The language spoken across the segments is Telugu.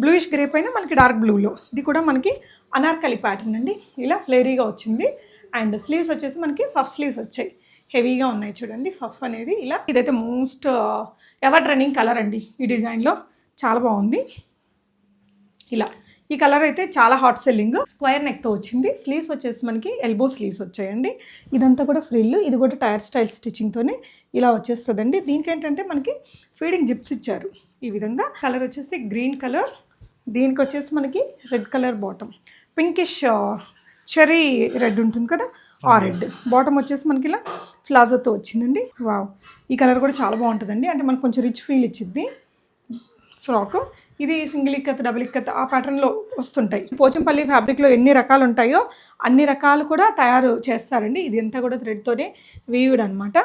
బ్లూయిష్ గ్రే పైన మనకి డార్క్ బ్లూలో ఇది కూడా మనకి అనార్కలి ప్యాటర్న్ అండి. ఇలా ఫ్లేరీగా వచ్చింది. అండ్ స్లీవ్స్ వచ్చేసి మనకి ఫఫ్ స్లీవ్స్ వచ్చాయి. హెవీగా ఉన్నాయి చూడండి. ఫఫ్ అనేది ఇలా. ఇదైతే మోస్ట్ ఎవర్ రన్నింగ్ కలర్ అండి ఈ డిజైన్లో చాలా బాగుంది. ఇలా. ఈ కలర్ అయితే చాలా హాట్ సెల్లింగ్ స్క్వేర్ నెక్తో వచ్చింది. స్లీవ్స్ వచ్చేసి మనకి ఎల్బో స్లీవ్స్ వచ్చాయండి. ఇదంతా కూడా ఫ్రిల్ ఇది కూడా టైర్ స్టైల్ స్టిచ్చింగ్తోనే ఇలా వచ్చేస్తుందండి. దీనికి ఏంటంటే మనకి ఫీడింగ్ జిప్స్ ఇచ్చారు. ఈ విధంగా. కలర్ వచ్చేసి గ్రీన్ కలర్ దీనికి వచ్చేసి మనకి red colour bottom pinkish cherry red ఉంటుంది కదా? ఆ రెడ్ బాటమ్ వచ్చేసి మనకి ఇలా ఫ్లాజోతో వచ్చిందండి. వావ్ ఈ కలర్ కూడా చాలా బాగుంటుందండి. అంటే మనకు కొంచెం రిచ్ ఫీల్ ఇచ్చిద్ది ఫ్రాక్ ఇది సింగిల్ ఇక్కత్ డబుల్ ఇక్కత్ ఆ ప్యాటర్న్లో వస్తుంటాయి. పోచంపల్లి ఫ్యాబ్రిక్లో ఎన్ని రకాలు ఉంటాయో అన్ని రకాలు కూడా తయారు చేస్తారండి. ఇది అంతా కూడా థ్రెడ్తోనే వీవుడ్ అనమాట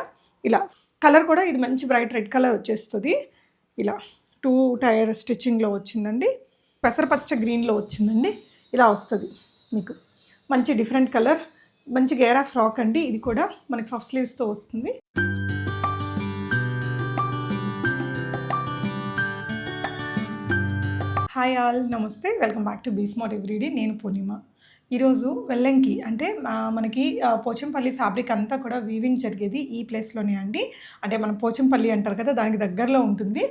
ఇలా కలర్ కూడా ఇది మంచి బ్రైట్ రెడ్ కలర్ వచ్చేస్తుంది. ఇలా టూ టైర్ స్టిచ్చింగ్లో వచ్చిందండి. పెసరపచ్చ గ్రీన్లో వచ్చిందండి. ఇలా వస్తుంది మీకు. మంచి డిఫరెంట్ కలర్ మంచి గేరా ఫ్రాక్ అండి. ఇది కూడా మనకి ఫఫ్ స్లీవ్స్తో వస్తుంది. Hi all namaste. Welcome back to be smart everyday. నేను పూర్ణిమ. ఈరోజు వెల్లంకి అంటే మనకి పోచంపల్లి ఫ్యాబ్రిక్ అంతా కూడా వీవింగ్ జరిగేది ఈ ప్లేస్లోనే అండి. అంటే మనం పోచంపల్లి అంటారు కదా దానికి దగ్గరలో ఉంటుంది.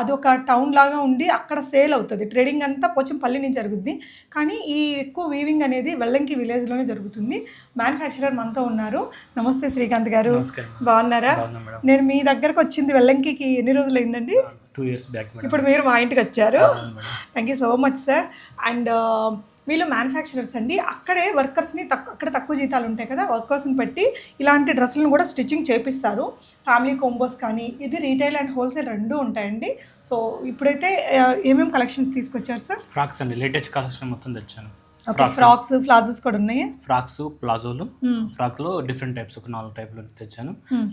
అది ఒక టౌన్ లాగా ఉండి అక్కడ సేల్ అవుతుంది. ట్రేడింగ్ అంతా పోచంపల్లిని జరుగుద్ది. కానీ ఈ ఎక్కువ వీవింగ్ అనేది వెల్లంకి విలేజ్లోనే జరుగుతుంది. మ్యానుఫ్యాక్చరర్ మనతో ఉన్నారు. నమస్తే శ్రీకాంత్ గారు. బాగున్నారా? నేను మీ దగ్గరకు వచ్చింది వెల్లంకి ఎన్ని రోజులు అయిందండి? టూ ఇయర్స్ బ్యాక్ ఇప్పుడు మీరు మా ఇంటికి వచ్చారు. Thank you so much sir and వీళ్ళు మ్యానుఫ్యాక్చరర్స్ అండి. అక్కడే వర్కర్స్ని తక్కువ అక్కడ తక్కువ జీతాలు ఉంటాయి కదా వర్కర్స్ని పెట్టి ఇలాంటి డ్రెస్సులను కూడా స్టిచ్చింగ్ చేపిస్తారు. ఫ్యామిలీ కోంబోస్ కానీ ఇది రీటైల్ అండ్ హోల్సేల్ రెండు ఉంటాయండి. సో ఇప్పుడైతే ఏమేమి కలెక్షన్స్ తీసుకొచ్చారు సార్ ఫ్రాక్స్ అండి. లేటెస్ట్ కలెక్షన్ మొత్తం తెచ్చాను. ఫ్రాక్స్ ప్లాజోస్ కూడా ఉన్నాయి? ఫ్రాక్స్ ప్లాజోలు. ఫ్రాక్లో డిఫరెంట్ టైప్స్ ఒక నాలుగు టైప్లు తెచ్చాను.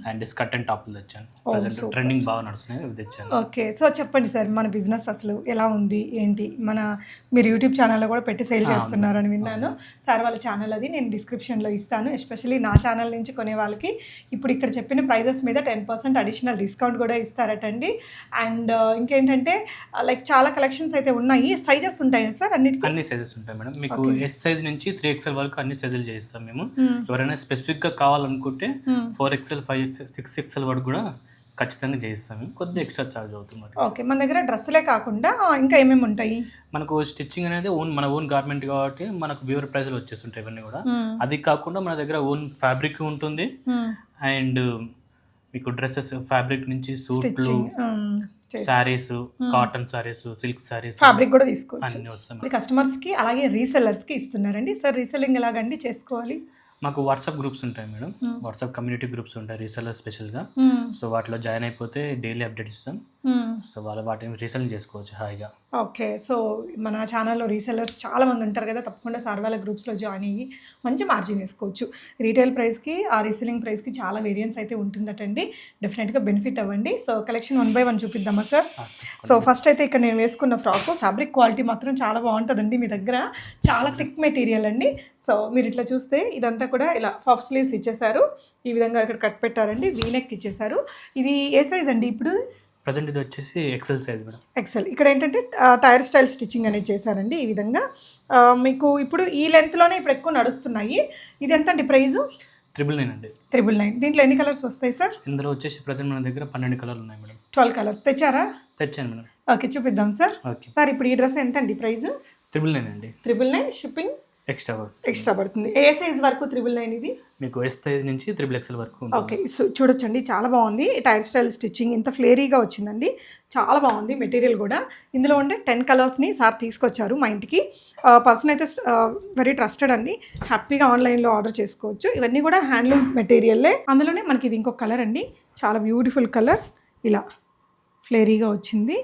అండ్ స్కర్ట్ అండ్ టాప్లు తెచ్చాను. Oh. ట్రెండింగ్ బాగా నడుస్తున్నాయి అవి తెచ్చాను. ఓకే సో చెప్పండి సార్ మన బిజినెస్ అసలు ఎలా ఉంది ఏంటి? మన మీరు యూట్యూబ్ ఛానల్లో కూడా పెట్టి సేల్ చేస్తున్నారని విన్నాను. సార్ వాళ్ళ ఛానల్ అది నేను డిస్క్రిప్షన్లో ఇస్తాను. ఎస్పెషల్లీ నా ఛానల్ నుంచి కొనే వాళ్ళకి ఇప్పుడు ఇక్కడ చెప్పిన ప్రైజెస్ మీద టెన్ పర్సెంట్ అడిషనల్ డిస్కౌంట్ కూడా ఇస్తారటండి. అండ్ ఇంకేంటంటే లైక్ చాలా కలెక్షన్స్ అయితే ఉన్నాయి. సైజెస్ ఉంటాయా సార్ అన్నిటికీ? అన్ని సైజెస్ ఉంటాయి మేడం. మీకు ఎస్ సైజ్ నుంచి త్రీ ఎక్స్ఎల్ వరకు అన్ని సైజులు చేయిస్తాం మేము Hmm. ఎవరైనా స్పెసిఫిక్గా కావాలనుకుంటే Hmm. Four XL five XL six XL వరకు కూడా ఖచ్చితంగా చేయిస్తాం మేము కొద్దిగా ఎక్స్ట్రా ఛార్జ్ అవుతుంది ఓకే మన దగ్గర డ్రెస్సులే కాకుండా ఇంకా ఏమేమి ఉంటాయి మనకు స్టిచ్చింగ్ అనేది ఓన్ మన ఓన్ గార్మెంట్ కాబట్టి మనకు వ్యూవర్ ప్రైజ్లు వచ్చేస్తుంటాయి ఇవన్నీ కూడా Hmm. అది కాకుండా మన దగ్గర ఓన్ ఫ్యాబ్రిక్ ఉంటుంది Hmm. అండ్ మీకు డ్రెస్సెస్ ఫ్యాబ్రిక్ నుంచి సూట్లు saris cotton saris silk saris fabric కూడా తీసుకోవచ్చు. ఇది కస్టమర్స్కి అలాగే రీసెల్లర్స్కి ఇస్తున్నారండి. సార్ రీసెల్లింగ్ ఎలాగండి? చేసుకోవాలి. మాకు వాట్సాప్ గ్రూప్స్ ఉంటాయి మేడం. వాట్సాప్ కమ్యూనిటీ గ్రూప్స్ ఉంటాయి రీసెల్లర్ స్పెషల్గా. సో వాటిలో జాయిన్ అయిపోతే డైలీ అప్డేట్స్ ఇస్తాం. సో వాళ్ళ వాటిని రీసెల్ చేసుకోవచ్చు హాయిగా. ఓకే సో మన ఛానల్లో రీసెల్లర్స్ చాలా మంది ఉంటారు కదా తప్పకుండా సార్ వాళ్ళ గ్రూప్స్లో జాయిన్ అయ్యి మంచి మార్జిన్ వేసుకోవచ్చు. రీటైల్ ప్రైస్కి ఆ రీసెల్లింగ్ ప్రైస్కి చాలా వేరియన్స్ అయితే ఉంటుందటండి. డెఫినెట్గా బెనిఫిట్ అవ్వండి. So collection one by one చూపిద్దామా sir so first అయితే ఇక్కడ నేను వేసుకున్న ఫ్రాక్ ఫ్యాబ్రిక్ క్వాలిటీ మాత్రం చాలా బాగుంటుందండి మీ దగ్గర. చాలా థిక్ మెటీరియల్ అండి. సో మీరు ఇట్లా చూస్తే ఇదంతా కూడా ఇలా పఫ్ స్లీవ్స్ ఇచ్చేసారు ఈ విధంగా ఇక్కడ కట్ పెట్టారండి. వీనెక్ ఇచ్చేసారు ఇది ఏ సైజ్ అండి ఇప్పుడు? ప్రజెంట్ ఇది వచ్చేసి ఎక్సెల్ సైజ్ మేడం. ఎక్సెల్ ఇక్కడ ఏంటంటే టైర్ స్టైల్ స్టిచ్చింగ్ అనేది చేశారండి ఈ విధంగా. మీకు ఇప్పుడు ఈ లెంత్లోనే ఇప్పుడు ఎక్కువ నడుస్తున్నాయి. ఇది ఎంత అండి ప్రైస్ ట్రిపుల్ నైన్ అండి. త్రిబుల్ నైన్ దీంట్లో ఎన్ని కలర్స్ వస్తాయి సార్? ఇందులో వచ్చేసి ప్రజెంట్ మన దగ్గర పన్నెండు కలర్లు ఉన్నాయి మేడం. ట్వెల్వ్ కలర్స్ తెచ్చారా? తెచ్చాను మేడం. ఓకే చూపిద్దాం సార్. ఓకే. సార్ ఇప్పుడు ఈ డ్రెస్ ఎంత అండి ప్రైస్ ట్రిపుల్ నైన్ అండి. Triple nine shipping extra extra పడుతుంది. ఏ సైజ్ వరకు త్రిబుల్ నైన్ ఇది? మీకు ఎస్ సైజ్ నుంచి త్రిపుల్ ఎక్స్ఎల్ వరకు. ఓకే సో చూడొచ్చండి చాలా బాగుంది. టైర్ స్టైల్ స్టిచ్చింగ్ ఇంత ఫ్లేరీగా వచ్చిందండి. చాలా బాగుంది మెటీరియల్ కూడా. ఇందులో ఉండే టెన్ కలర్స్ని సార్ తీసుకొచ్చారు మా ఇంటికి. పర్సన్ అయితే వెరీ ట్రస్టెడ్ అండి. హ్యాపీగా ఆన్లైన్లో ఆర్డర్ చేసుకోవచ్చు. ఇవన్నీ కూడా హ్యాండ్లూమ్ మెటీరియల్లే అందులోనే మనకి ఇది ఇంకొక కలర్ అండి. చాలా బ్యూటిఫుల్ కలర్ ఇలా ఫ్లేరీగా వచ్చింది.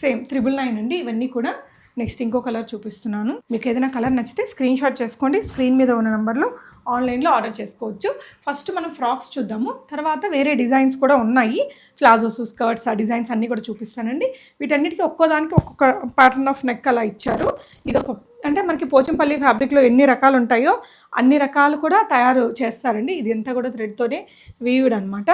సేమ్ త్రిబుల్ నైన్ అండి. ఇవన్నీ కూడా నెక్స్ట్ ఇంకో కలర్ చూపిస్తున్నాను. మీకు ఏదైనా కలర్ నచ్చితే స్క్రీన్ షాట్ చేసుకోండి. స్క్రీన్ మీద ఉన్న నెంబర్లో ఆన్లైన్లో ఆర్డర్ చేసుకోవచ్చు. ఫస్ట్ మనం ఫ్రాక్స్ చూద్దాము. తర్వాత వేరే డిజైన్స్ కూడా ఉన్నాయి. ప్లాజోస్ స్కర్ట్స్ ఆ డిజైన్స్ అన్నీ కూడా చూపిస్తానండి. వీటన్నిటికీ ఒక్కోదానికి ఒక్కొక్క ప్యాటర్న్ ఆఫ్ నెక్ అలా ఇచ్చారు. ఇది ఒక అంటే మనకి పోచంపల్లి ఫ్యాబ్రిక్లో ఎన్ని రకాలు ఉంటాయో అన్ని రకాలు కూడా తయారు చేస్తారండి. ఇది అంతా కూడా థ్రెడ్తోనే వీవుడు అనమాట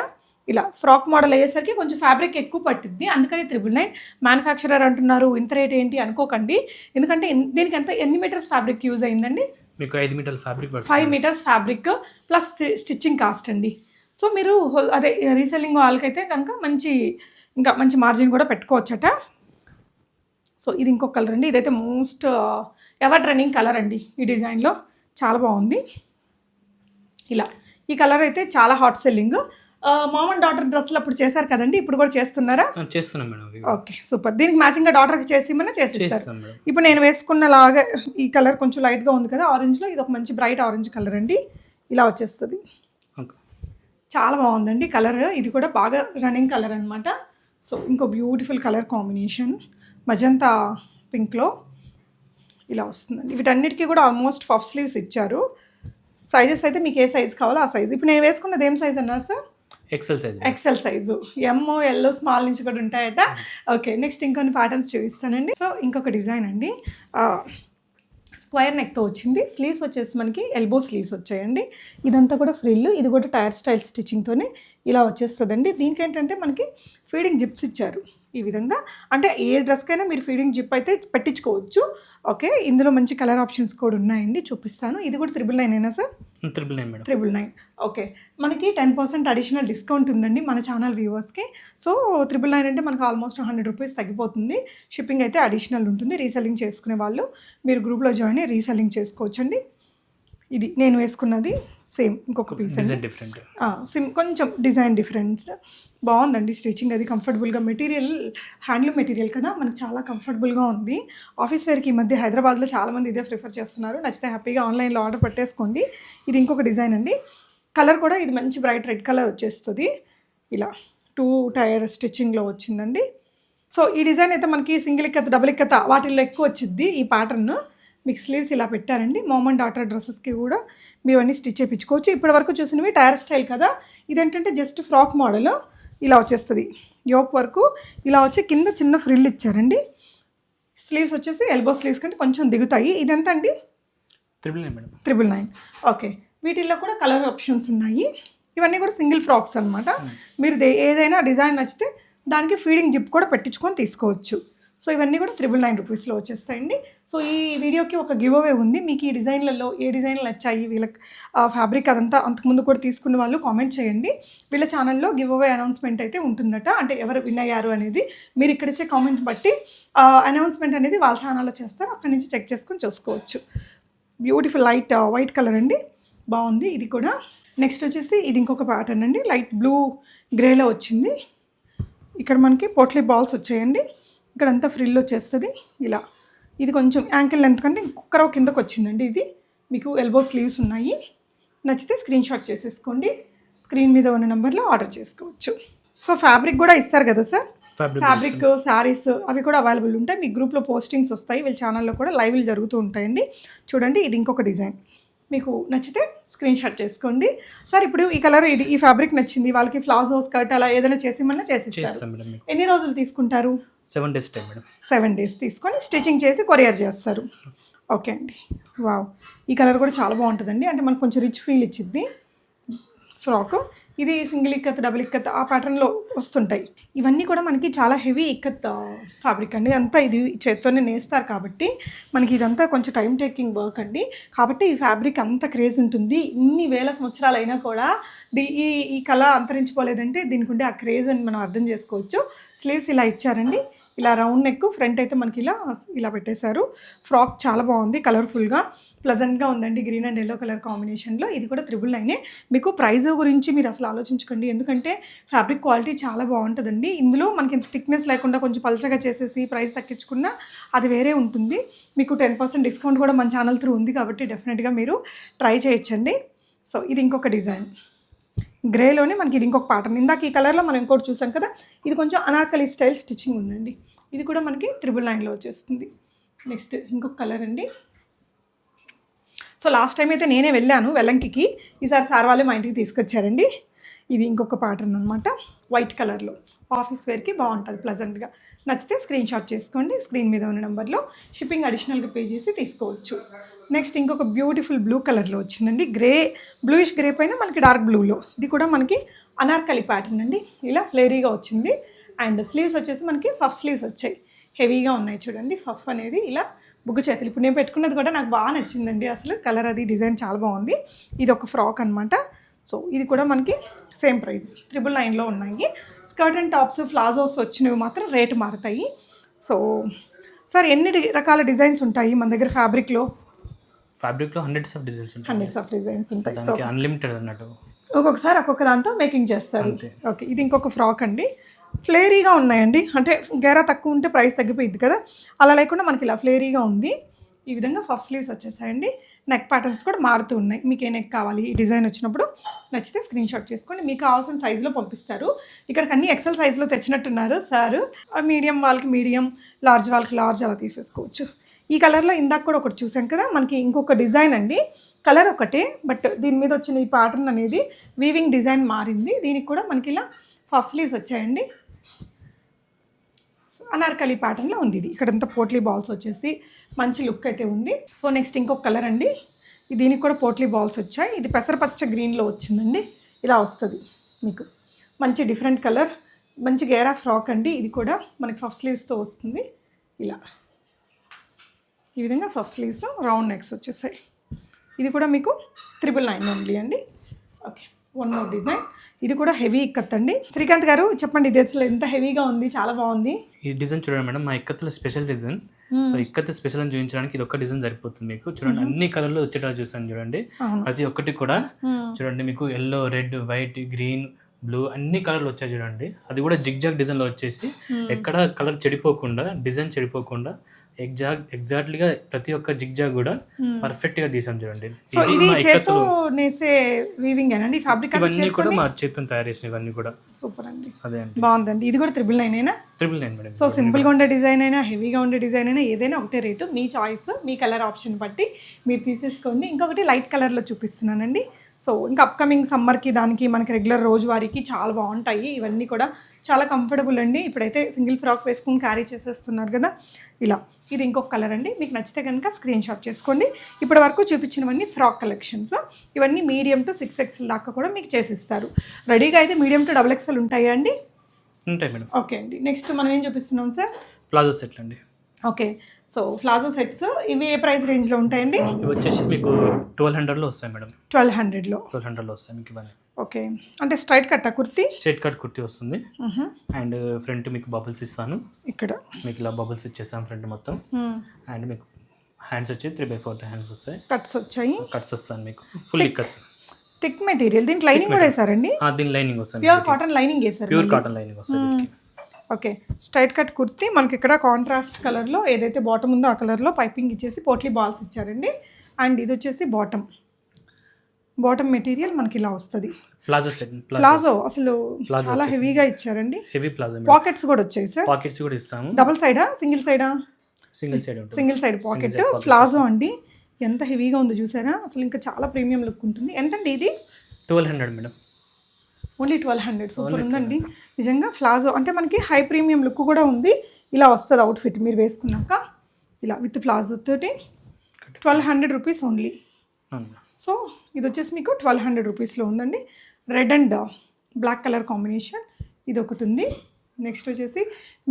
ఇలా ఫ్రాక్ మోడల్ అయ్యేసరికి కొంచెం ఫ్యాబ్రిక్ ఎక్కువ పట్టిద్ది. అందుకని త్రిబుల్ నైన్ మ్యానుఫ్యాక్చరర్ అంటున్నారు. ఇంత రేట్ ఏంటి అనుకోకండి. ఎందుకంటే దీనికి ఎంత ఎన్ని మీటర్స్ ఫ్యాబ్రిక్ యూజ్ అయిందండి? మీకు ఐదు మీటర్ల fabric five metres fabric plus stitching cost అండి. సో మీరు అదే రీసెల్లింగ్ వాళ్ళకైతే కనుక మంచి ఇంకా మంచి మార్జిన్ కూడా పెట్టుకోవచ్చట. సో ఇది ఇంకొక కలర్ అండి. ఇదైతే మోస్ట్ ఎవర్ ట్రెండింగ్ కలర్ అండి ఈ డిజైన్లో. చాలా బాగుంది. ఇలా ఈ కలర్ అయితే చాలా hot selling. Mom and daughter డ్రెస్సులు అప్పుడు చేశారు కదండి? ఇప్పుడు కూడా చేస్తున్నారా? చేస్తున్నాం మేడం ఓకే సూపర్. దీనికి మ్యాచింగ్గా డాటర్కి చేసి మన చేసిస్తారు. ఇప్పుడు నేను వేసుకున్న లాగా ఈ కలర్ కొంచెం లైట్గా ఉంది కదా ఆరెంజ్లో ఇది ఒక మంచి బ్రైట్ ఆరెంజ్ కలర్ అండి. ఇలా వచ్చేస్తుంది. చాలా బాగుందండి కలర్ ఇది కూడా బాగా రన్నింగ్ కలర్ అనమాట సో ఇంకో బ్యూటిఫుల్ కలర్ కాంబినేషన్ మజంతా పింక్లో ఇలా వస్తుందండి. వీటన్నిటికీ కూడా ఆల్మోస్ట్ పఫ్ స్లీవ్స్ ఇచ్చారు. సైజెస్ అయితే మీకు ఏ సైజ్ కావాలో ఆ సైజ్ ఇప్పుడు నేను వేసుకున్నది ఏం సైజ్ అన్నారు sir XL size XL size M L small నుంచి కూడా ఉంటాయట. ఓకే నెక్స్ట్ ఇంకొన్ని ప్యాటర్న్స్ చూపిస్తానండి. సో ఇంకొక డిజైన్ అండి. స్క్వేర్ నెక్తో వచ్చింది. స్లీవ్స్ వచ్చేసి మనకి ఎల్బో స్లీవ్స్ వచ్చాయండి. ఇదంతా కూడా ఫ్రిల్ ఇది కూడా టైర్ స్టైల్ స్టిచ్చింగ్తోనే ఇలా వచ్చేస్తుందండి. దీనికి ఏంటంటే మనకి ఫీడింగ్ జిప్స్ ఇచ్చారు. ఈ విధంగా. అంటే ఏ డ్రెస్కైనా మీరు ఫీడింగ్ జిప్ అయితే పెట్టించుకోవచ్చు. ఓకే ఇందులో మంచి కలర్ ఆప్షన్స్ కూడా ఉన్నాయండి చూపిస్తాను. ఇది కూడా త్రిబుల్ నైన్ అయినా sir? Triple nine madam. Triple nine. Okay మనకి టెన్ పర్సెంట్ అడిషనల్ డిస్కౌంట్ ఉందండి మన ఛానల్ వ్యూవర్స్కి. సో త్రిబుల్ నైన్ అంటే మనకు ఆల్మోస్ట్ హండ్రెడ్ రూపీస్ తగ్గిపోతుంది. షిప్పింగ్ అయితే అడిషనల్ ఉంటుంది రీసెల్లింగ్ చేసుకునే వాళ్ళు. మీరు గ్రూప్లో జాయిన్ అయ్యి రీసెల్లింగ్ చేసుకోవచ్చండి. ఇది నేను వేసుకున్నది సేమ్ ఇంకొక పీస్ డిఫరెంట్ సిమ్ కొంచెం డిజైన్ డిఫరెన్స్. బాగుందండి స్టిచ్చింగ్. అది కంఫర్టబుల్గా మెటీరియల్ హ్యాండ్లూమ్ మెటీరియల్ కదా మనకు చాలా కంఫర్టబుల్గా ఉంది. ఆఫీస్ వేర్కి ఈ మధ్య హైదరాబాద్లో చాలామంది ఇదే ప్రిఫర్ చేస్తున్నారు. నచ్చితే హ్యాపీగా ఆన్లైన్లో ఆర్డర్ పెట్టేసుకోండి. ఇది ఇంకొక డిజైన్ అండి. కలర్ కూడా ఇది మంచి బ్రైట్ రెడ్ కలర్ వచ్చేస్తుంది. ఇలా టూ టైర్ స్టిచ్చింగ్లో వచ్చిందండి. సో ఈ డిజైన్ అయితే మనకి సింగిల్ ఇక్కత డబుల్ ఇక్కత వాటిల్లో ఎక్కువ వచ్చింది ఈ ప్యాటర్న్ మీకు స్లీవ్స్ ఇలా పెట్టారండి. మామ్ అండ్ డాటర్ డ్రెస్సెస్కి కూడా మీరు అన్నీ స్టిచ్ చేయించుకోవచ్చు ఇప్పటి వరకు చూసినవి టైర్ స్టైల్ కదా. ఇదేంటంటే జస్ట్ ఫ్రాక్ మోడల్ ఇలా వచ్చేస్తుంది. యోక్ వరకు ఇలా వచ్చి కింద చిన్న ఫ్రిల్ ఇచ్చారండి. స్లీవ్స్ వచ్చేసి ఎల్బో స్లీవ్స్ కంటే కొంచెం దిగుతాయి. ఇదెంత అండి? Triple nine madam. Triple nine okay వీటిల్లో కూడా కలర్ ఆప్షన్స్ ఉన్నాయి. ఇవన్నీ కూడా సింగిల్ ఫ్రాక్స్ అనమాట మీరు దే- ఏదైనా డిజైన్ నచ్చితే దానికి ఫీడింగ్ జిప్ కూడా పెట్టించుకొని తీసుకోవచ్చు. సో ఇవన్నీ కూడా త్రిబుల్ నైన్ రూపీస్లో వచ్చేస్తాయండి. సో ఈ వీడియోకి ఒక గివ్ అవే ఉంది. మీకు ఈ డిజైన్లలో ఏ డిజైన్లు నచ్చాయి వీళ్ళకి ఫ్యాబ్రిక్ అదంతా అంతకుముందు కూడా తీసుకున్న వాళ్ళు కామెంట్ చేయండి. వీళ్ళ ఛానల్లో గివ్ అవే అనౌన్స్మెంట్ అయితే ఉంటుందట. అంటే ఎవరు విన్ అయ్యారు అనేది మీరు ఇక్కడ ఇచ్చే కామెంట్ బట్టి అనౌన్స్మెంట్ అనేది వాళ్ళ ఛానల్లో చేస్తారు. అక్కడి నుంచి చెక్ చేసుకొని చూసుకోవచ్చు. బ్యూటిఫుల్ లైట్ వైట్ కలర్ అండి. బాగుంది. ఇది కూడా నెక్స్ట్ వచ్చేసి ఇది ఇంకొక ప్యాటర్న్ అండి. లైట్ బ్లూ గ్రేలో వచ్చింది. ఇక్కడ మనకి పోట్లీ బాల్స్ వచ్చాయండి. ఇక్కడ అంతా ఫ్రిల్ వచ్చేస్తుంది. ఇలా. ఇది కొంచెం యాంకిల్ లెంత్ కంటే కుక్కర కిందకు వచ్చిందండి ఇది. మీకు ఎల్బో స్లీవ్స్ ఉన్నాయి. నచ్చితే స్క్రీన్ షాట్ చేసేసుకోండి. స్క్రీన్ మీద ఉన్న నెంబర్లో ఆర్డర్ చేసుకోవచ్చు. సో ఫ్యాబ్రిక్ కూడా ఇస్తారు కదా సార్ ఫ్యాబ్రిక్ శారీస్ అవి కూడా అవైలబుల్ ఉంటాయి. మీ గ్రూప్లో పోస్టింగ్స్ వస్తాయి. వీళ్ళ ఛానల్లో కూడా లైవ్లు జరుగుతూ ఉంటాయండి. చూడండి ఇది ఇంకొక డిజైన్ మీకు నచ్చితే స్క్రీన్ షాట్ చేసుకోండి. సార్ ఇప్పుడు ఈ కలర్ ఇది ఈ ఫ్యాబ్రిక్ నచ్చింది. వాళ్ళకి ఫ్లాజో స్కర్ట్ అలా ఏదైనా చేసిమన్నా చేసిస్తారు. చేస్తాం మేడం మీకు. ఎన్ని రోజులు తీసుకుంటారు? Seven days time madam. Seven days తీసుకొని స్టిచ్చింగ్ చేసి కొరియర్ చేస్తారు. ఓకే అండి. వావ్. ఈ కలర్ కూడా చాలా బాగుంటుందండి. అంటే మనకు కొంచెం రిచ్ ఫీల్ ఇచ్చిద్ది. ఫ్రాక్. ఇది సింగిల్ ఇక్కత్ డబుల్ ఇక్కత్ ఆ ప్యాటర్న్లో వస్తుంటాయి. ఇవన్నీ కూడా మనకి చాలా హెవీ ఇక్కత్ ఫ్యాబ్రిక్ అండి. అంతా ఇది చేత్తోనే నేస్తారు కాబట్టి మనకి ఇదంతా కొంచెం టైం టేకింగ్ వర్క్ అండి. కాబట్టి ఈ ఫ్యాబ్రిక్ అంత క్రేజ్ ఉంటుంది. ఇన్ని వేల సంవత్సరాలు అయినా కూడా ఈ ఈ కళ అంతరించిపోలేదంటే దీనికి ఉండే ఆ క్రేజ్ అని మనం అర్థం చేసుకోవచ్చు. స్లీవ్స్ ఇలా ఇచ్చారండి. ఇలా రౌండ్ నెక్ ఫ్రంట్ అయితే మనకి ఇలా ఇలా పెట్టేశారు. ఫ్రాక్ చాలా బాగుంది కలర్ఫుల్గా ప్లజెంట్గా ఉందండి గ్రీన్ అండ్ ఎల్లో కలర్ కాంబినేషన్లో. ఇది కూడా త్రిబుల్ నైనే మీకు ప్రైస్ గురించి మీరు అసలు ఆలోచించుకోండి. ఎందుకంటే ఫ్యాబ్రిక్ క్వాలిటీ చాలా బాగుంటుందండి. ఇందులో మనకి ఇంత థిక్నెస్ లేకుండా కొంచెం పలచగా చేసేసి ప్రైస్ తగ్గించుకున్నా అది వేరే ఉంటుంది. మీకు టెన్ పర్సెంట్ డిస్కౌంట్ కూడా మన ఛానల్ త్రూ ఉంది కాబట్టి డెఫినెట్గా మీరు ట్రై చేయొచ్చండి. సో ఇది ఇంకొక డిజైన్ గ్రేలోనే మనకి ఇది ఇంకొక ప్యాటర్న్ ఇందాక ఈ కలర్లో మనం ఇంకోటి చూసాం కదా ఇది కొంచెం అనార్కలి స్టైల్ స్టిచ్చింగ్ ఉందండి. ఇది కూడా మనకి త్రిబుల్ నైన్లో వచ్చేస్తుంది. నెక్స్ట్ ఇంకొక కలర్ అండి. సో లాస్ట్ టైం అయితే నేనే వెళ్ళాను వెల్లంకికి ఈసారి సార్ వాళ్ళే మా ఇంటికి తీసుకొచ్చారండి. ఇది ఇంకొక ప్యాటర్న్ అనమాట వైట్ కలర్లో ఆఫీస్ వేర్కి బాగుంటుంది ప్లజెంట్గా నచ్చితే స్క్రీన్ షాట్ చేసుకోండి స్క్రీన్ మీద ఉన్న నెంబర్లో షిప్పింగ్ అడిషనల్గా పే చేసి తీసుకోవచ్చు. నెక్స్ట్ ఇంకొక బ్యూటిఫుల్ బ్లూ కలర్లో వచ్చిందండి. గ్రే బ్లూయిష్ గ్రే పైన మనకి డార్క్ బ్లూలో ఇది కూడా మనకి అనార్కలి ప్యాటర్న్ అండి. ఇలా ఫ్లేరీగా వచ్చింది. అండ్ స్లీవ్స్ వచ్చేసి మనకి ఫఫ్ స్లీవ్స్ వచ్చాయి. హెవీగా ఉన్నాయి చూడండి. ఫఫ్ అనేది ఇలా బుగ్గు చేతులు. ఇప్పుడు నేను పెట్టుకున్నది కూడా నాకు బాగా నచ్చిందండి. అసలు కలర్ అది డిజైన్ చాలా బాగుంది. ఇది ఒక ఫ్రాక్ అనమాట సో ఇది కూడా మనకి సేమ్ ప్రైస్ త్రిబుల్ నైన్లో ఉన్నాయి. స్కర్ట్ అండ్ టాప్స్ ఫ్లాజోస్ వచ్చినవి మాత్రం రేటు మారుతాయి. సో సార్ ఎన్ని రకాల డిజైన్స్ ఉంటాయి మన దగ్గర ఫ్యాబ్రిక్లో ఫ్యాబ్రిక్లో హండ్రెడ్స్ ఆఫ్ డిజైన్స్ ఉంటాయి. హండ్రెడ్స్ ఆఫ్ డిజైన్స్ ఉంటాయి. దానికి అన్లిమిటెడ్ అన్నట్టు. ఒక్కొక్కసారి ఒక్కొక్క దాంతో మేకింగ్ చేస్తారు. ఓకే ఇది ఇంకొక ఫ్రాక్ అండి. ఫ్లేరీగా ఉన్నాయండి. అంటే గేరా తక్కువ ఉంటే ప్రైస్ తగ్గిపోయింది కదా. అలా లేకుండా మనకి ఇలా ఫ్లేరీగా ఉంది. ఈ విధంగా ఫఫ్ స్లీవ్స్ వచ్చేసాయండి. నెక్ ప్యాటర్న్స్ కూడా మారుతూ ఉన్నాయి. మీకు ఏ నెక్ కావాలి ఈ డిజైన్ వచ్చినప్పుడు నచ్చితే స్క్రీన్ షాట్ చేసుకోండి. మీకు కావాల్సిన సైజులో పంపిస్తారు. ఇక్కడికి అన్ని ఎక్సెల్ సైజులో తెచ్చినట్టున్నారు సార్ మీడియం వాళ్ళకి మీడియం లార్జ్ వాళ్ళకి లార్జ్ అలా తీసేసుకోవచ్చు. ఈ కలర్లో ఇందాక కూడా ఒకటి చూసాం కదా మనకి ఇంకొక డిజైన్ అండి. కలర్ ఒకటే బట్ దీని మీద వచ్చిన ఈ ప్యాటర్న్ అనేది వీవింగ్ డిజైన్ మారింది. దీనికి కూడా మనకి ఇలా ఫఫ్ స్లీవ్స్ వచ్చాయండి. అనార్కలి ప్యాటర్న్లో ఉంది ఇది. ఇక్కడంతా పోట్లీ బాల్స్ వచ్చేసి మంచి లుక్ అయితే ఉంది. సో నెక్స్ట్ ఇంకొక కలర్ అండి. దీనికి కూడా పోట్లీ బాల్స్ వచ్చాయి. ఇది పెసరపచ్చ గ్రీన్లో వచ్చిందండి. ఇలా వస్తుంది మీకు. మంచి డిఫరెంట్ కలర్ మంచి గేరా ఫ్రాక్ అండి. ఇది కూడా మనకి ఫఫ్ స్లీవ్స్తో వస్తుంది. ఇలా. ఈ విధంగా ఫస్ట్ స్లీవ్స్ రౌండ్ నెక్స్ వచ్చేసాయి. ఇది కూడా మీకు త్రిబుల్ నైన్ ఓన్లీ అండి. ఓకే వన్ మోర్ డిజైన్ ఇది కూడా హెవీ ఇక్కత్ అండి. శ్రీకాంత్ గారు చెప్పండి ఇది అసలు ఎంత హెవీగా ఉంది చాలా బాగుంది. ఈ డిజైన్ చూడండి మేడం మా ఇక్కత్తులో special design so ikat special అని చూపించడానికి ఇది ఒక్క డిజైన్ సరిపోతుంది మీకు. చూడండి అన్ని కలర్లు వచ్చేటా చూస్తాను చూడండి. ప్రతి ఒక్కటి కూడా Hmm. చూడండి మీకు yellow red white green blue అన్ని కలర్లు వచ్చాయి చూడండి. అది కూడా జిగ్ జాగ్ డిజైన్లో వచ్చేసి ఎక్కడ కలర్ చెడిపోకుండా డిజైన్ చెడిపోకుండా ఎగ్జాక్ట్ ఎగ్జాక్ట్లీగా ప్రతి ఒక్క జిగ్ జాగ్ కూడా పర్ఫెక్ట్గా తీసాం చూడండి. సో ఇది చేత్తో నేసే వీవింగ్ అండి? ఫ్యాబ్రిక్ ఇవన్నీ కూడా మా చేతితో తయారు చేసిన ఇవన్నీ కూడా. సూపర్ అండి. అదే అండి. బాగుందండి. ఇది కూడా త్రిబుల్ నైన్ అయినా ట్రిపుల్ నైన్ మేడం. సో సింపుల్గా ఉండే డిజైన్ అయినా హెవీగా ఉండే డిజైన్ అయినా ఏదైనా ఒకటే రేటు. మీ చాయిస్ మీ కలర్ ఆప్షన్ బట్టి మీరు తీసేసుకోండి. ఇంకొకటి లైట్ కలర్లో చూపిస్తున్నానండి. సో ఇంకా అప్కమింగ్ సమ్మర్కి దానికి మనకి రెగ్యులర్ రోజువారీకి చాలా బాగుంటాయి. ఇవన్నీ కూడా చాలా కంఫర్టబుల్ అండి. ఇప్పుడైతే సింగిల్ ఫ్రాక్ వేసుకుని క్యారీ చేసేస్తున్నారు కదా? ఇలా. ఇది ఇంకొక కలర్ అండి. మీకు నచ్చితే కనుక స్క్రీన్ షాట్ చేసుకోండి. ఇప్పటి వరకు చూపించినవన్నీ ఫ్రాక్ కలెక్షన్స్ ఇవన్నీ మీడియం టు సిక్స్ ఎక్స్ఎల్ దాకా కూడా మీకు చేసిస్తారు. రెడీగా అయితే మీడియం టు డబుల్ ఎక్స్ఎల్ ఉంటాయా అండి? ఉంటాయి మేడం. ఓకే అండి. నెక్స్ట్ మనం ఏం చూపిస్తున్నాం సార్ ప్లాజో సెట్లు అండి ఓకే. సో ప్లాజో సెట్స్ ఇవి ఏ ప్రైస్ రేంజ్లో ఉంటాయండి? ఇవి వచ్చేసి మీకు ట్వెల్వ్ హండ్రెడ్లో వస్తాయి మేడం. ట్వెల్వ్ హండ్రెడ్లో. ట్వెల్వ్ హండ్రెడ్లో వస్తాయి మీకు ఇవన్నీ. ఓకే. అంటే స్ట్రైట్ కట్టా కుర్తి? స్ట్రేట్ కట్ కుర్తి వస్తుంది. అండ్ ఫ్రంట్ మీకు బబుల్స్ ఇస్తాను. ఇక్కడ. మీకు ఇలా బబుల్స్ ఇచ్చేస్తాను ఫ్రంట్ మొత్తం. అండ్ మీకు హ్యాండ్స్ వచ్చి త్రీ బై ఫోర్త్ హ్యాండ్స్ వస్తాయి. కట్స్ వచ్చాయి. కట్స్ వస్తాను మీకు. ఫుల్ కట్ థిక్ మెటీరియల్ దీనికి లైనింగ్ కూడా వేసారండి దీని లైనింగ్ వస్తుంది ప్యూర్ కాటన్ లైనింగ్ వేసారు ప్యూర్ కాటన్ లైనింగ్ వస్తుంది. ఓకే. స్ట్రైట్ కట్ కుర్తి మనకి ఇక్కడ కాంట్రాస్ట్ కలర్లో ఏదైతే బాటమ్ ఉందో ఆ కలర్లో పైపింగ్ ఇచ్చేసి పోట్లీ బాల్స్ ఇచ్చారండి. అండ్ ఇది వచ్చేసి బాటమ్ బాటమ్ మెటీరియల్ మనకి ఇలా వస్తుంది. ప్లాజో ప్లాజో అసలు చాలా హెవీగా ఇచ్చారండి. హెవీ ప్లాజో పాకెట్స్ కూడా వచ్చాయి సార్ పాకెట్స్ కూడా ఇస్తాము. డబుల్ సైడా సింగిల్ సైడా single side single side pocket palazzo అండి. ఎంత హెవీగా ఉందో చూసారా? అసలు ఇంకా చాలా ప్రీమియం లుక్ ఉంటుంది. ఎంతండి ఇది? Twelve hundred madam only twelve hundred. Super ఉందండి. నిజంగా ఫ్లాజో అంటే మనకి హై ప్రీమియం లుక్ కూడా ఉంది. ఇలా వస్తుంది అవుట్ఫిట్ మీరు వేసుకున్నాక. ఇలా విత్ ప్లాజో తోటి twelve hundred rupees only. So ఇది వచ్చేసి మీకు ట్వెల్వ్ హండ్రెడ్ రూపీస్లో ఉందండి. Red and black colour combination ఇది ఒకటి ఉంది. నెక్స్ట్ వచ్చేసి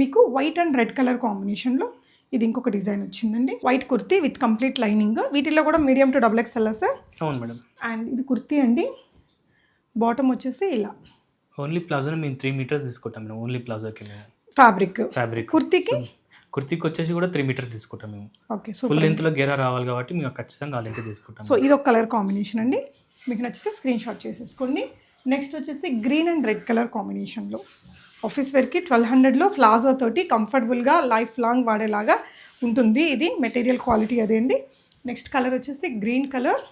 మీకు వైట్ అండ్ రెడ్ కలర్ కాంబినేషన్లో ఇది ఇంకొక డిజైన్ వచ్చిందండి. White kurti with complete lining. వీటిలో కూడా medium to double XL sir? అవును మేడం. అండ్ ఇది కుర్తీ అండి. బాటమ్ వచ్చేసి ఇలా. ఓన్లీ ప్లాజోని మేము త్రీ మీటర్స్ తీసుకుంటాం మేడం ఓన్లీ ప్లాజోకి మేము ఫ్యాబ్రిక్. ఫ్యాబ్రిక్. కుర్తీకి? కుర్తీకి వచ్చేసి కూడా త్రీ మీటర్స్ తీసుకుంటాం మేము. ఓకే సో ఫుల్ లెంత్లో గేరా రావాలి కాబట్టి మేము ఖచ్చితంగా ఆ లెంత్ తీసుకుంటాం. సో ఇది ఒక కలర్ కాంబినేషన్ అండి. మీకు నచ్చితే స్క్రీన్ షాట్ చేసేసుకోండి. నెక్స్ట్ వచ్చేసి గ్రీన్ అండ్ రెడ్ కలర్ కాంబినేషన్లో ఆఫీస్ వేర్కి ట్వెల్వ్ హండ్రెడ్లో ఫ్లాజో తోటి కంఫర్టబుల్గా లైఫ్ లాంగ్ వాడేలాగా ఉంటుంది. ఇది మెటీరియల్ క్వాలిటీ అదే అండి. నెక్స్ట్ కలర్ వచ్చేసి గ్రీన్ కలర్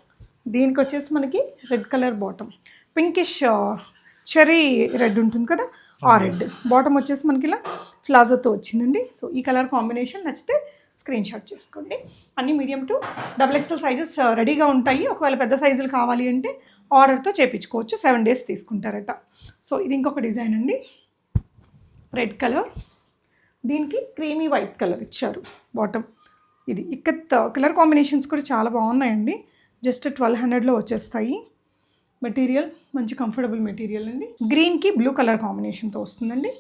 దీనికి వచ్చేసి మనకి red colour bottom pinkish cherry red ఉంటుంది కదా ఆ రెడ్. బాటమ్ వచ్చేసి మనకి ఇలా ఫ్లాజోతో వచ్చిందండి. సో ఈ కలర్ కాంబినేషన్ నచ్చితే స్క్రీన్ షాట్ చేసుకోండి. అన్ని medium to double XL sizes రెడీగా ఉంటాయి. ఒకవేళ పెద్ద సైజులు కావాలి అంటే ఆర్డర్తో చేపించుకోవచ్చు. సెవెన్ డేస్ తీసుకుంటారట. సో ఇది ఇంకొక డిజైన్ అండి. రెడ్ కలర్ దీనికి క్రీమీ వైట్ కలర్ ఇచ్చారు బాటమ్ ఇది ఇక్కత్ కలర్ కాంబినేషన్స్ కూడా చాలా బాగున్నాయండి. జస్ట్ ట్వెల్వ్ హండ్రెడ్లో వచ్చేస్తాయి. మెటీరియల్ మంచి కంఫర్టబుల్ మెటీరియల్ అండి. గ్రీన్కి బ్లూ కలర్ కాంబినేషన్తో వస్తుందండి.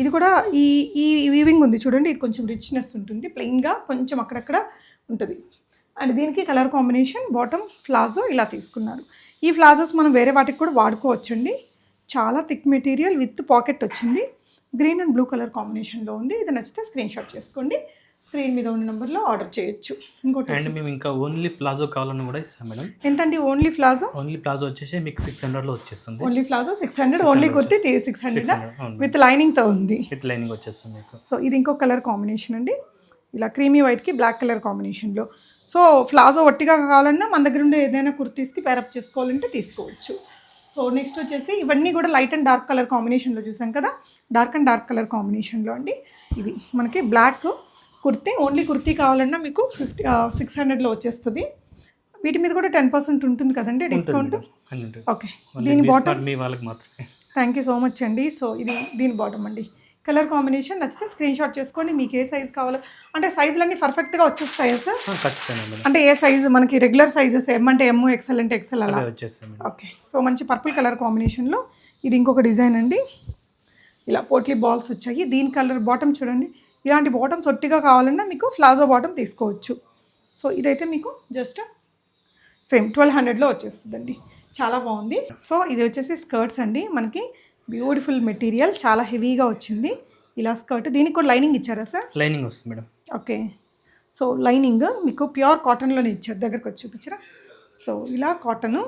ఇది కూడా ఈ ఈ వీవింగ్ ఉంది చూడండి ఇది కొంచెం రిచ్నెస్ ఉంటుంది ప్లెయిన్గా కొంచెం అక్కడక్కడ ఉంటుంది. అండ్ దీనికి కలర్ కాంబినేషన్ బాటమ్ ఫ్లాజో ఇలా తీసుకున్నారు. ఈ ఫ్లాజోస్ మనం వేరే వాటికి కూడా వాడుకోవచ్చండి. చాలా థిక్ మెటీరియల్ విత్ పాకెట్ వచ్చింది. గ్రీన్ అండ్ బ్లూ కలర్ కాంబినేషన్లో ఉంది. ఇది నచ్చితే స్క్రీన్ షాట్ చేసుకోండి. స్క్రీన్ మీద ఉన్న నెంబర్లో ఆర్డర్ చేయొచ్చు. ఇంకోటి అండ్ మేము ఇంకా ఓన్లీ ప్లాజో కావాలని కూడా ఇస్తాం మేడం. ఎంతండి? ఓన్లీ ఫ్లాజో ఓన్లీ ప్లాజో వచ్చేసి మీకు సిక్స్ హండ్రెడ్లో వచ్చేస్తుంది. Only palazzo six hundred only kurti six hundred with లైనింగ్తో ఉంది. విత్ లైనింగ్ వచ్చేస్తుంది మీకు. సో ఇది ఇంకో కలర్ కాంబినేషన్ అండి. ఇలా క్రీమీ వైట్కి బ్లాక్ కలర్ కాంబినేషన్లో. సో ఫ్లాజో ఒట్టిగా కావాలన్నా మన దగ్గర ఉండే ఏదైనా కుర్తీస్కి పేరప్ చేసుకోవాలంటే తీసుకోవచ్చు. సో నెక్స్ట్ వచ్చేసి ఇవన్నీ కూడా లైట్ అండ్ డార్క్ కలర్ కాంబినేషన్లో చూసాం కదా? డార్క్ అండ్ డార్క్ కలర్ కాంబినేషన్లో అండి. ఇవి మనకి బ్లాక్ కుర్తీ ఓన్లీ కుర్తీ కావాలన్నా మీకు ఫిఫ్టీ సిక్స్ హండ్రెడ్లో వచ్చేస్తుంది. వీటి మీద కూడా టెన్ పర్సెంట్ ఉంటుంది కదండి డిస్కౌంట్? ఓకే దీని బాటమ్ మీ వాళ్ళకి మాత్రమే. థ్యాంక్ యూ సో మచ్ అండి. సో ఇది దీని బాటమ్ అండి. కలర్ కాంబినేషన్ నచ్చితే స్క్రీన్ షాట్ చేసుకోండి. మీకు ఏ సైజ్ కావాలో అంటే సైజులన్నీ పర్ఫెక్ట్గా వచ్చేస్తాయా సార్? అంటే ఏ సైజు మనకి రెగ్యులర్ సైజెస్ ఎం అంటే ఎమ్ ఎక్సెల్ అంటే ఎక్సెల్ అలా. ఓకే సో మంచి పర్పుల్ కలర్ కాంబినేషన్లో ఇది ఇంకొక డిజైన్ అండి. ఇలా పోట్లీ బాల్స్ వచ్చాయి. దీని కలర్ బాటమ్ చూడండి. ఇలాంటి బాటమ్స్ ఒట్టిగా కావాలన్నా మీకు ఫ్లాజో బాటమ్ తీసుకోవచ్చు. సో ఇదైతే మీకు జస్ట్ సేమ్ ట్వెల్వ్ హండ్రెడ్లో వచ్చేస్తుందండి. చాలా బాగుంది. సో ఇది వచ్చేసి స్కర్ట్స్ అండి. మనకి బ్యూటిఫుల్ మెటీరియల్ చాలా హెవీగా వచ్చింది. ఇలా స్కర్ట్ దీనికి కూడా లైనింగ్ ఇచ్చారా సార్? లైనింగ్ వస్తుంది మేడం. ఓకే. సో లైనింగ్ మీకు ప్యూర్ కాటన్లోనే ఇచ్చారు. దగ్గరకు వచ్చి చూపించరా? సో ఇలా కాటన్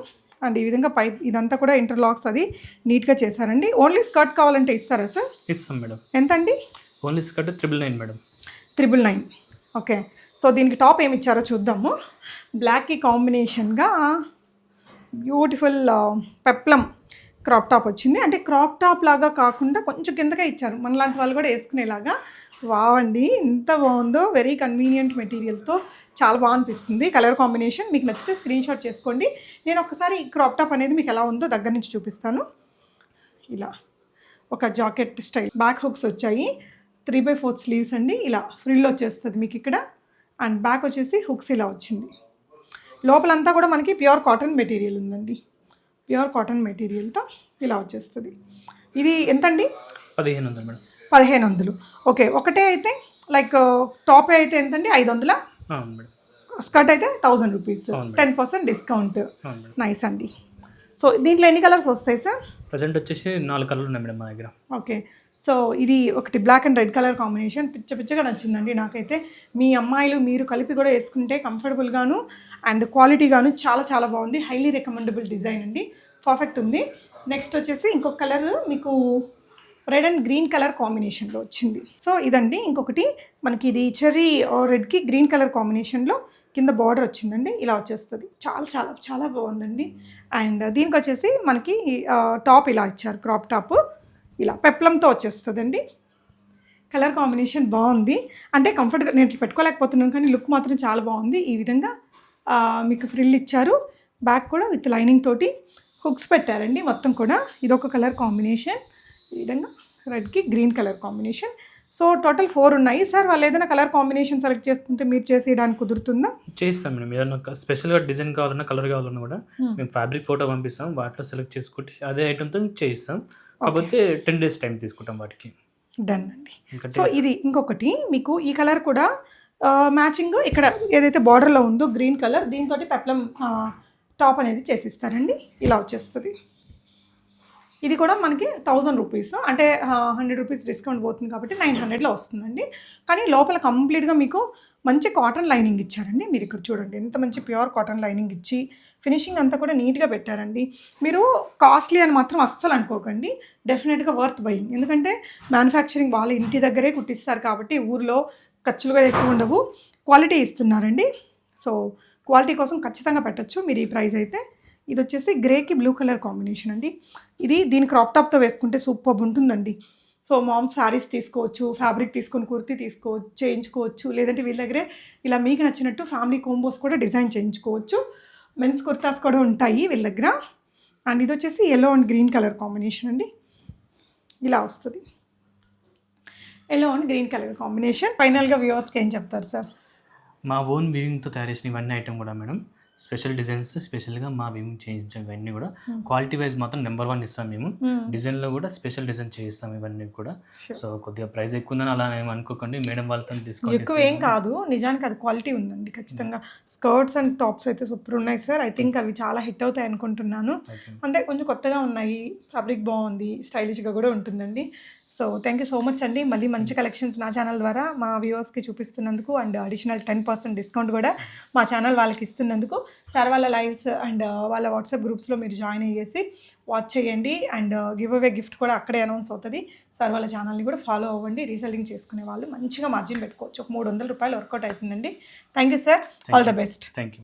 అండ్ ఈ విధంగా పైప్ ఇదంతా కూడా ఇంటర్లాక్స్ అది నీట్గా చేశారండి. ఓన్లీ స్కర్ట్ కావాలంటే ఇస్తారా సార్? ఇస్తాం మేడం. ఎంత అండి only skirt triple nine madam. Triple nine. Okay. So దీనికి టాప్ ఏమి ఇచ్చారో చూద్దాము. బ్లాక్కి కాంబినేషన్గా బ్యూటిఫుల్ పెప్లం క్రాప్ టాప్ వచ్చింది. అంటే క్రాప్ టాప్ లాగా కాకుండా కొంచెం కిందగా ఇచ్చారు. మనలాంటి వాళ్ళు కూడా వేసుకునేలాగా. వావండి ఎంత బాగుందో వెరీ కన్వీనియంట్ మెటీరియల్తో చాలా బాగా అనిపిస్తుంది. కలర్ కాంబినేషన్ మీకు నచ్చితే స్క్రీన్ షాట్ చేసుకోండి. నేను ఒకసారి క్రాప్ టాప్ అనేది మీకు ఎలా ఉందో దగ్గర నుంచి చూపిస్తాను. ఇలా ఒక జాకెట్ స్టైల్. బ్యాక్ హుక్స్ వచ్చాయి. త్రీ బై ఫోర్త్ స్లీవ్స్ అండి. ఇలా ఫ్రిల్ వచ్చేస్తుంది మీకు ఇక్కడ. అండ్ బ్యాక్ వచ్చేసి హుక్స్ ఇలా వచ్చింది. లోపలంతా కూడా మనకి ప్యూర్ కాటన్ మెటీరియల్ ఉందండి. ప్యూర్ కాటన్ మెటీరియల్తో ఇలా వచ్చేస్తుంది. ఇది ఎంతండి? పదిహేను వందలు మేడం. పదిహేను వందలు. ఓకే ఒకటే అయితే లైక్ టాప్ అయితే ఎంతండి? ఐదు వందల? స్కర్ట్ అయితే thousand rupees. Ten percent discount. Nice అండి. సో దీంట్లో ఎన్ని కలర్స్ వస్తాయి సార్? ప్రజెంట్ వచ్చేసి నాలుగు కలర్లు ఉన్నాయి మేడం మా దగ్గర. ఓకే. సో ఇది ఒకటి black and red colour combination పిచ్చ పిచ్చగా నచ్చిందండి నాకైతే. మీ అమ్మాయిలు మీరు కలిపి కూడా వేసుకుంటే కంఫర్టబుల్గాను అండ్ క్వాలిటీగాను చాలా చాలా బాగుంది. హైలీ రికమెండబుల్ డిజైన్ అండి. పర్ఫెక్ట్ ఉంది. నెక్స్ట్ వచ్చేసి ఇంకొక కలర్ మీకు రెడ్ అండ్ గ్రీన్ కలర్ కాంబినేషన్లో వచ్చింది. సో ఇదండి. ఇంకొకటి మనకి ఇది చెర్రీ రెడ్కి గ్రీన్ కలర్ కాంబినేషన్లో కింద బార్డర్ వచ్చిందండి. ఇలా వచ్చేస్తుంది. చాలా చాలా చాలా బాగుందండి. అండ్ దీనికి వచ్చేసి మనకి టాప్ ఇలా ఇచ్చారు. క్రాప్ టాప్ ఇలా పెప్లంతో వచ్చేస్తుందండి. కలర్ కాంబినేషన్ బాగుంది. అంటే కంఫర్ట్గా నేను పెట్టుకోలేకపోతున్నాను కానీ లుక్ మాత్రం చాలా బాగుంది. ఈ విధంగా మీకు ఫ్రిల్ ఇచ్చారు. బ్యాక్ కూడా విత్ లైనింగ్ తోటి హుక్స్ పెట్టారండి. మొత్తం కూడా ఇదొక కలర్ కాంబినేషన్ ఈ విధంగా రెడ్కి green colour combination so total four ఉన్నాయి. సార్ వాళ్ళు ఏదైనా కలర్ కాంబినేషన్ సెలెక్ట్ చేసుకుంటే మీరు చేసేయడానికి కుదురుతుందా? చేస్తాం మేడం. ఏదైనా స్పెషల్గా డిజైన్ కావాలన్నా కలర్ కావాలన్నా కూడా మేము ఫ్యాబ్రిక్ ఫోటో పంపిస్తాం. వాటిలో సెలెక్ట్ చేసుకుంటే అదే ఐటమ్తో చేయిస్తాం. కాకపోతే టెన్ డేస్ టైం తీసుకుంటాం వాటికి. డన్ అండి. సో ఇది ఇంకొకటి. మీకు ఈ కలర్ కూడా మ్యాచింగ్ ఇక్కడ ఏదైతే బార్డర్లో ఉందో గ్రీన్ కలర్ దీంతో పెప్లం టాప్ అనేది చేసిస్తారండి. ఇలా వచ్చేస్తుంది. ఇది కూడా మనకి థౌజండ్ రూపీస్ అంటే హండ్రెడ్ రూపీస్ డిస్కౌంట్ పోతుంది కాబట్టి నైన్ హండ్రెడ్లో వస్తుందండి. కానీ లోపల కంప్లీట్గా మీకు మంచి కాటన్ లైనింగ్ ఇచ్చారండి. మీరు ఇక్కడ చూడండి ఎంత మంచి ప్యూర్ కాటన్ లైనింగ్ ఇచ్చి ఫినిషింగ్ అంతా కూడా నీట్గా పెట్టారండి. మీరు కాస్ట్లీ అని మాత్రం అస్సలు అనుకోకండి. డెఫినెట్గా వర్త్ బయింగ్ ఎందుకంటే మ్యానుఫ్యాక్చరింగ్ వాళ్ళ ఇంటి దగ్గరే కుట్టిస్తారు కాబట్టి ఊర్లో ఖర్చులు కూడా ఎక్కువ ఉండవు. క్వాలిటీ ఇస్తున్నారండి. సో క్వాలిటీ కోసం ఖచ్చితంగా పెట్టచ్చు. మీరు ఈ ప్రైస్ అయితే ఇది వచ్చేసి గ్రేకి బ్లూ కలర్ కాంబినేషన్ అండి. ఇది దీని క్రాప్ టాప్తో వేసుకుంటే సూపర్ ఉంటుందండి. సో మామ్ శారీస్ తీసుకోవచ్చు ఫ్యాబ్రిక్ తీసుకొని కుర్తీ తీసుకోవచ్చు చేయించుకోవచ్చు. లేదంటే వీళ్ళ దగ్గరే ఇలా మీకు నచ్చినట్టు ఫ్యామిలీ కోంబోస్ కూడా డిజైన్ చేయించుకోవచ్చు. మెన్స్ కుర్తాస్ కూడా ఉంటాయి వీళ్ళ దగ్గర. అండ్ ఇది వచ్చేసి yellow and green colour combination అండి. ఇలా వస్తుంది. Yellow and green colour combination ఫైనల్గా వ్యూవర్స్కి ఏం చెప్తారు సార్ మా ఓన్ వీవింగ్తో తయారు చేసిన ఇవన్నీ ఐటమ్ కూడా మేడం స్పెషల్ డిజైన్స్ స్పెషల్గా మా మేము చేయించాం ఇవన్నీ కూడా క్వాలిటీ వైజ్ మాత్రం నెంబర్ వన్ ఇస్తాం మేము. డిజైన్లో కూడా స్పెషల్ డిజైన్ చేయిస్తాం ఇవన్నీ కూడా. సో కొద్దిగా ప్రైస్ ఎక్కువ ఉందని అలా ఏం అనుకోకండి. మేడం వాళ్ళతో డిస్కౌంట్ ఎక్కువ ఏం కాదు. నిజానికి అది క్వాలిటీ ఉందండి ఖచ్చితంగా. స్కర్ట్స్ అండ్ టాప్స్ అయితే సూపర్ ఉన్నాయి సార్. ఐ థింక్ అవి చాలా హిట్ అవుతాయి అనుకుంటున్నాను అంటే కొంచెం కొత్తగా ఉన్నాయి. ఫ్యాబ్రిక్ బాగుంది. స్టైలిష్గా కూడా ఉంటుందండి. So thank you so much అండి. మళ్ళీ మంచి కలెక్షన్స్ నా ఛానల్ ద్వారా మా వ్యూవర్స్కి చూపిస్తున్నందుకు and additional ten percent discount కూడా మా ఛానల్ వాళ్ళకి ఇస్తున్నందుకు. సార్ వాళ్ళ లైవ్స్ అండ్ వాళ్ళ వాట్సాప్ గ్రూప్స్లో మీరు జాయిన్ అయ్యేసి వాచ్ చేయండి అండ్ గివ్ అవే గిఫ్ట్ కూడా అక్కడే అనౌన్స్ అవుతుంది. సార్ వాళ్ళ ఛానల్ని కూడా ఫాలో అవ్వండి. రీసెల్లింగ్ చేసుకునే వాళ్ళు మంచిగా మార్జిన్ పెట్టుకోవచ్చు. ఒక మూడు వందల రూపాయలు వర్కౌట్ అవుతుందండి. Thank you sir all the best thank you